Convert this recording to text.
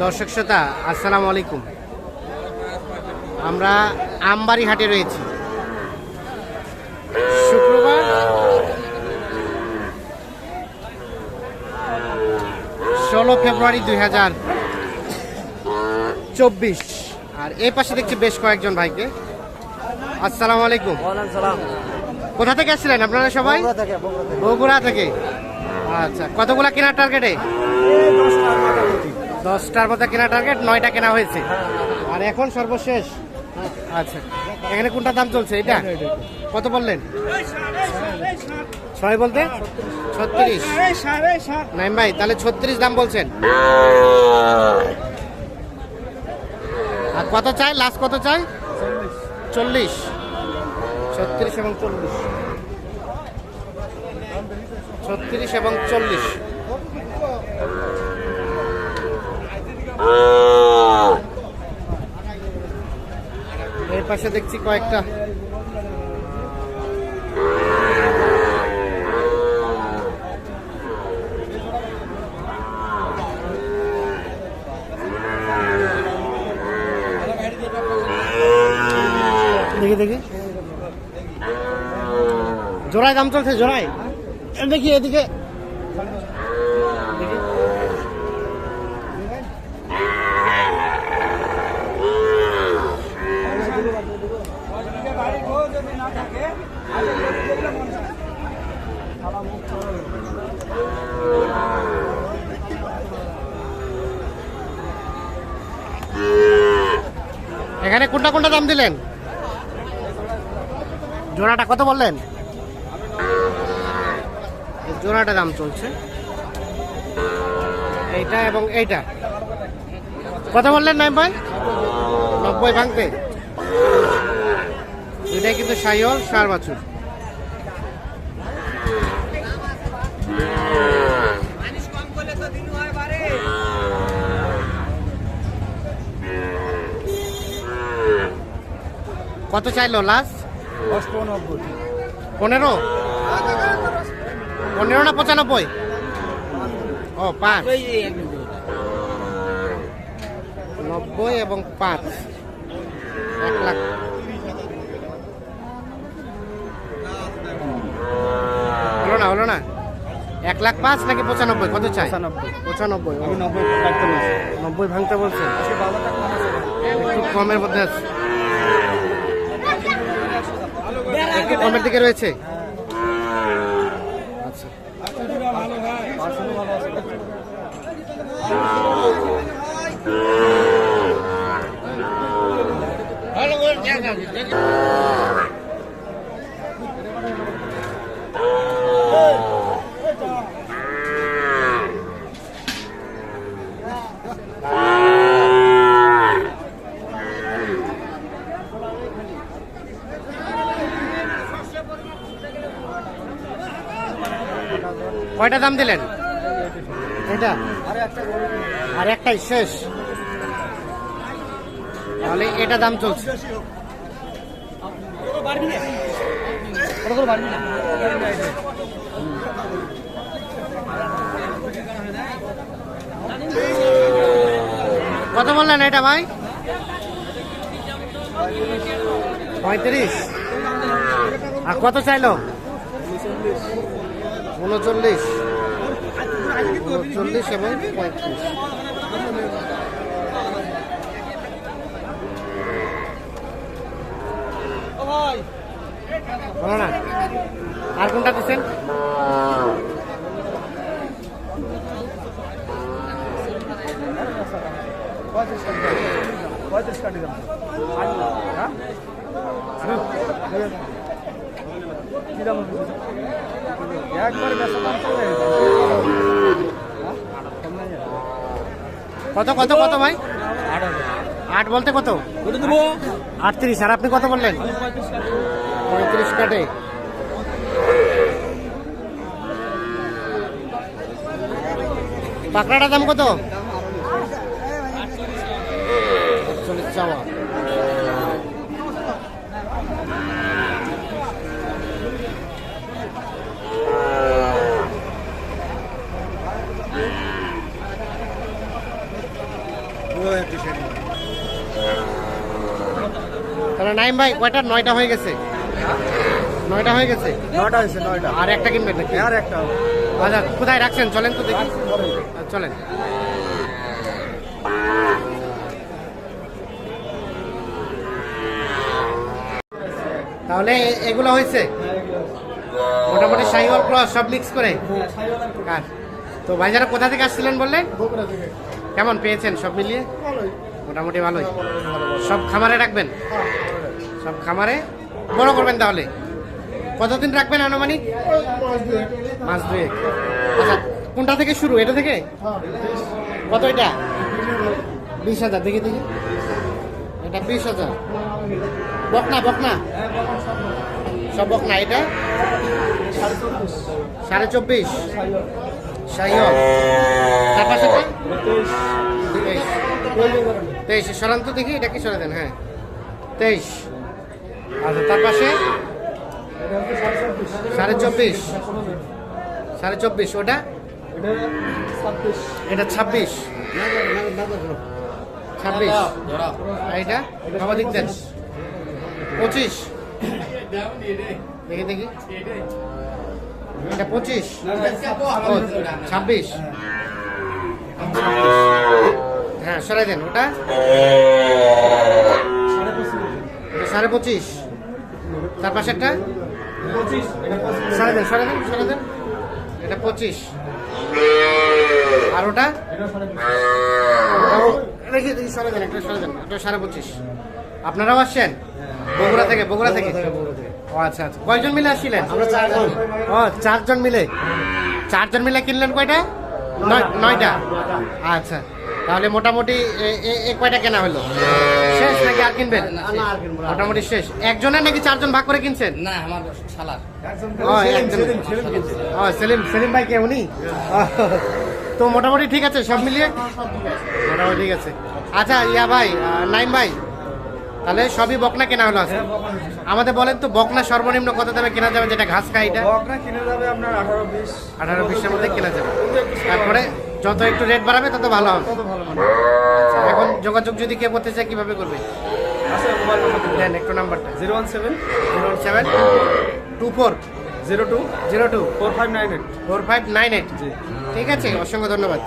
দর্শক শ্রোতা আসসালামু আলাইকুম। আমরা আমবাড়ি হাটে রয়েছি। শুক্রবার ষোলো ফেব্রুয়ারি দুই হাজার চব্বিশ। আর এই পাশে দেখছি বেশ কয়েকজন ভাইকে। আসসালামু আলাইকুম। কোথা থেকে আসছিলেন আপনারা সবাই? বগুড়া থেকে আচ্ছা কতগুলা কেনার টার্গেটে দশটার মধ্যে কেনা টার্গেট নয়টা কেনা হয়েছে। আর এখন সর্বশেষ আচ্ছা এখানে কোনটা দাম চলছে? এটা? কত বললেন? ছয় বলতে? ছত্রিশ। নাইম ভাই, তাহলে ছত্রিশ দাম বলছেন। আর কত চাই? লাস্ট কত চাই? চল্লিশ। ছত্রিশ এবং চল্লিশ। ছত্রিশ এবং চল্লিশ। পাশে দেখছি কয়েকটা। দেখি দেখি। জোড়ায় দাম চলছে জোড়ায়। দেখি এদিকে। এখানে কোনটা কোনটা দাম দিলেন? জোড়াটা কত বললেন? জোড়াটা দাম চলছে। এইটা এবং এইটা। কত বললেন নাই ভাই? নব্বই ভাঙতে। দুইটাই কিন্তু সাইহল সার বাছুর। কত চাইলো লাস্ট পনেরো? পনেরো না পঁচানব্বই? ও পাঁচ। নব্বই এবং পাঁচ। এক লাখ। হলো না হলো না? এক লাখ পাঁচ নাকি পঁচানব্বই? কত চাই? পঁচানব্বই। আমি নব্বই নব্বই ভাঙতে আছে একটু কমের মধ্যে আছে। কমের দিকে রয়েছে? আচ্ছা। পার্সেন্টও কয়টা দাম দিলেন? এটা? আর একটাই, শেষ। তাহলে এটা দাম চলছে। কত বললেন এটা ভাই? পঁয়ত্রিশ। আর কত চাইলো? উনচল্লিশ। উনচল্লিশ এবং পঁয়ত্রিশ। না আর কোনটা দিচ্ছেন? পঁয়ত্রিশ পঁয়ত্রিশ কাটি কত কত কত ভাই? আট বলতে কত? আটত্রিশ। আর আপনি কত বললেন? পঁয়ত্রিশ কাটি। পাকড়াটার দাম কত? আটচল্লিশ চাওয়া। তাহলে নাইম ভাই কয়টা? নয়টা হয়ে গেছে। নয়টা হয়ে গেছে? নয়টা হয়েছে নয়টা। আর একটা কিনবেন নাকি? আর একটা। আচ্ছা কোথায় রাখছেন? চলেন তো দেখি। আচ্ছা, চলেন। তাহলে এগুলো হয়েছে? মোটামুটি শাহিওয়াল ক্রস সব মিক্স করে? কার? তো ভাইজারা কোথা থেকে আসছিলেন বললেন? কেমন পেয়েছেন সব মিলিয়ে? মোটামুটি ভালোই। সব খামারে রাখবেন? সব খামারে? বড় করবেন তাহলে? কতদিন রাখবেন আনুমানিক? মাস দুয়েক। আচ্ছা কোনটা থেকে শুরু? এটা থেকে? কত এটা? বিশ হাজার। দেখি দেখি। এটা বিশ হাজার। বকনা বকনা? সব বকনা। এটা? সাড়ে চব্বিশ। সাড়ে সাইহল। তার পাশেটা তেইশ। সরান্ত দেখি, এটা কি সরা দেন? হ্যাঁ। তেইশ। আচ্ছা তার পাশে? সাড়ে চব্বিশ। সাড়ে চব্বিশ, ওটা? এটা ছাব্বিশ। ছাব্বিশ। এটা? বাবা দিক পঁচিশ। দেখি এটা পঁচিশ। ছাব্বিশ। হ্যাঁ সরাই দেন ওটা? সাড়ে পঁচিশ। তার পাশেরটা সরে দেন সরে দেন সরে দেন। এটা পঁচিশ। আর ওটা? রেখে দিই সরে দেন একটা সরে দেন এটা সাড়ে পঁচিশ। আপনারাও আসছেন? বগুড়া থেকে বগুড়া থেকে। ও আচ্ছা আচ্ছা। কয়জন মিলে আসছিলেন? আমরা চারজন। ও চারজন মিলে। চারজন মিলে কিনলেন কয়টা? নয়টা? আচ্ছা। তাহলে মোটামুটি কয়টা কেনা হলো? শেষ নাকি আর কিনবেন? মোটামুটি শেষ। একজনের নাকি চারজন ভাগ করে কিনছেন? না আমার শালার। সেলিম সেলিম ভাই কে উনি? তো মোটামুটি ঠিক আছে সব মিলিয়ে? মোটামুটি ঠিক আছে। আচ্ছা ইয়া ভাই নাইম ভাই তাহলে সবই বকনা কেনা হলো আছে আমাদের বলেন তো বকনা সর্বনিম্ন কত দামে কেনা যাবে যেটা ঘাস খায় এটা? বকনা কিনে যাবে আপনার আঠারো বিশ। আঠারো বিশের মধ্যে কেনা যাবে। তারপরে যত একটু রেট বাড়াবে তত ভালো হবে। মানে এখন যোগাযোগ যদি কেউ করতে চায় কীভাবে করবে? আছে মোবাইল নাম্বার দেন একটু নাম্বারটা। Zero one seven. Zero seven. Two four. Zero two. Zero two. Four five nine eight. Four five nine eight. জি। ঠিক আছে অসংখ্য ধন্যবাদ।